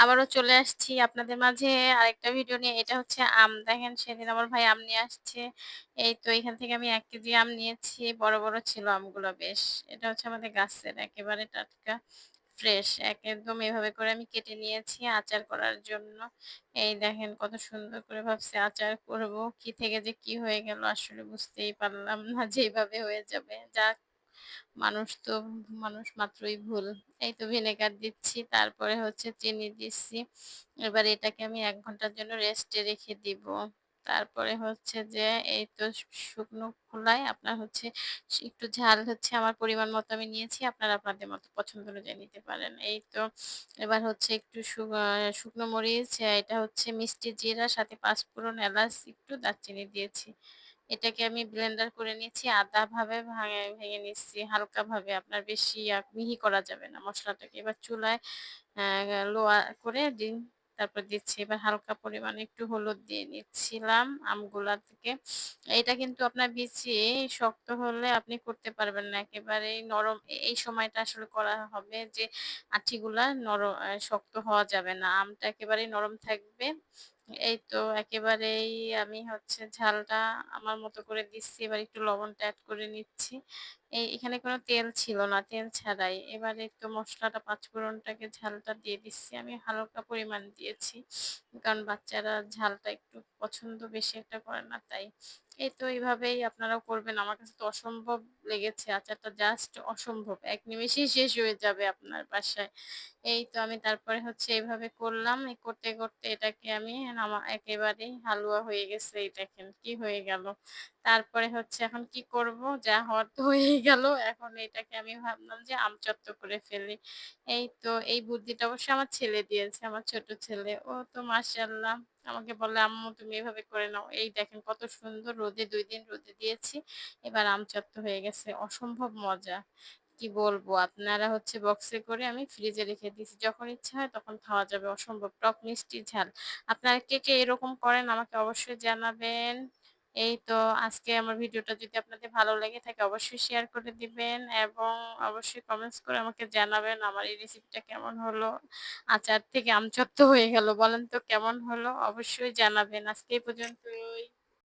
আবারও চলে আসছি আপনাদের মাঝে আরেকটা ভিডিও নিয়ে। এটা হচ্ছে আম। দেখেন সেদিন আমার ভাই আম নিয়ে আসছে। এই তো এখান থেকে আমি এক কেজি আম নিয়েছি। বড়, বড় ছিল আমগুলো বেশ। এটা হচ্ছে আমাদের গাছের একেবারে টাটকা ফ্রেশ। একদম এভাবে করে আমি কেটে নিয়েছি আচার করার জন্য। এই দেখেন কত সুন্দর করে ভাবছি আচার করব। কি থেকে যে কি হয়ে গেল আসলে বুঝতেই পারলাম না যে এভাবে হয়ে যাবে। যাক মানুষ তো মানুষ মাত্রই ভুল। এই তো ভিনেগার দিচ্ছি। তারপরে হচ্ছে চিনি দিচ্ছি। এবার এটাকে আমি এক ঘণ্টার জন্য রেস্টে রেখে দিব। তারপরে হচ্ছে যে এই তো শুকনো খোলায় আপনার হচ্ছে একটু ঝাল হচ্ছে আমার পরিমাণ মতো আমি নিয়েছি। আপনারা আপনাদের মতো পছন্দ অনুযায়ী নিতে পারেন। এই তো এবার হচ্ছে একটু শুকনো মরিচ, এটা হচ্ছে মিষ্টি জিরা, সাথে পাঁচ পাঁচফোড়ন, এলাচ, একটু দারচিনি দিয়েছি। এটাকে আমি ব্লেন্ডার করে নিয়েছি। আধা-ভাবে ভাঙে, ভেঙে নিচ্ছি, হালকাভাবে। আপনার বেশি মিহি করা যাবে না মশলাটাকে এবার চুলায় লোয়া করে দিন, তারপর দিচ্ছি। এবার হালকা পরিমাণে একটু হলুদ দিয়ে নিচ্ছিলাম আমগুলা থেকে। এটা কিন্তু আপনার বিচি শক্ত হলে আপনি করতে পারবেন না। একেবারেই নরম এই সময়টা আসলে করা হবে যে আঠিগুলা নরম শক্ত হওয়া যাবে না। আমটা একেবারেই নরম থাকবে। এই তো একেবারেই আমি হচ্ছে ঝালটা আমার মতো করে দিচ্ছি। এবার একটু লবণটা অ্যাড করে নিচ্ছি। এই এখানে কোনো তেল ছিল না, তেল ছাড়াই। এবারে একটু মসলাটা পাঁচফোড়নটাকে ঝালটা দিয়ে দিচ্ছি। আমি হালকা পরিমাণ দিয়েছি। কারণ বাচ্চারা ঝালটা একটু পছন্দ বেশি একটা করে না তাই। এই তো এইভাবেই আপনারাও করবেন। আমার কাছে তো অসম্ভব লেগেছে আচারটা জাস্ট অসম্ভব। এক নিমেষেই শেষ হয়ে যাবে আপনার বাসায়। এই তো আমি তারপরে হচ্ছে এইভাবে করলাম। করতে, করতে এটাকে আমি নামা একেবারেই হালুয়া হয়ে গেছে এই দেখেন কি হয়ে গেল। তারপরে হচ্ছে এখন কি করব? যা হওয়ার তো হয়েই গেল। এখন এটাকে আমি ভাবলাম যে আমচত্ব করে ফেলি। এই তো এই বুদ্ধিটা অবশ্য আমার ছেলে দিয়েছে, আমার ছোট ছেলে। ও তো মাশাআল্লাহ আমাকে বলে, "আম্মু তুমি এভাবে করে নাও।" এই দেখেন কত সুন্দর রোদে দুই দিন রোদে দিয়েছি। এবার আমচত্ব হয়ে গেছে। অসম্ভব মজা। কি বলব? আপনারা হচ্ছে বক্সে করে আমি ফ্রিজে রেখে দিয়েছি। যখন ইচ্ছা হয় তখন খাওয়া যাবে। অসম্ভব টক, মিষ্টি, ঝাল। আপনারা কে, কে এরকম করেন আমাকে অবশ্যই জানাবেন। এই তো আজকে আমার ভিডিওটা যদি আপনাদের ভালো লেগে থাকে অবশ্যই শেয়ার করে দিবেন এবং অবশ্যই কমেন্টস করে আমাকে জানাবেন আমার এই রেসিপিটা কেমন হলো? আচার থেকে আমচত্ব হয়ে গেল। বলেন তো কেমন হলো? অবশ্যই জানাবেন। আজকে এই পর্যন্তই।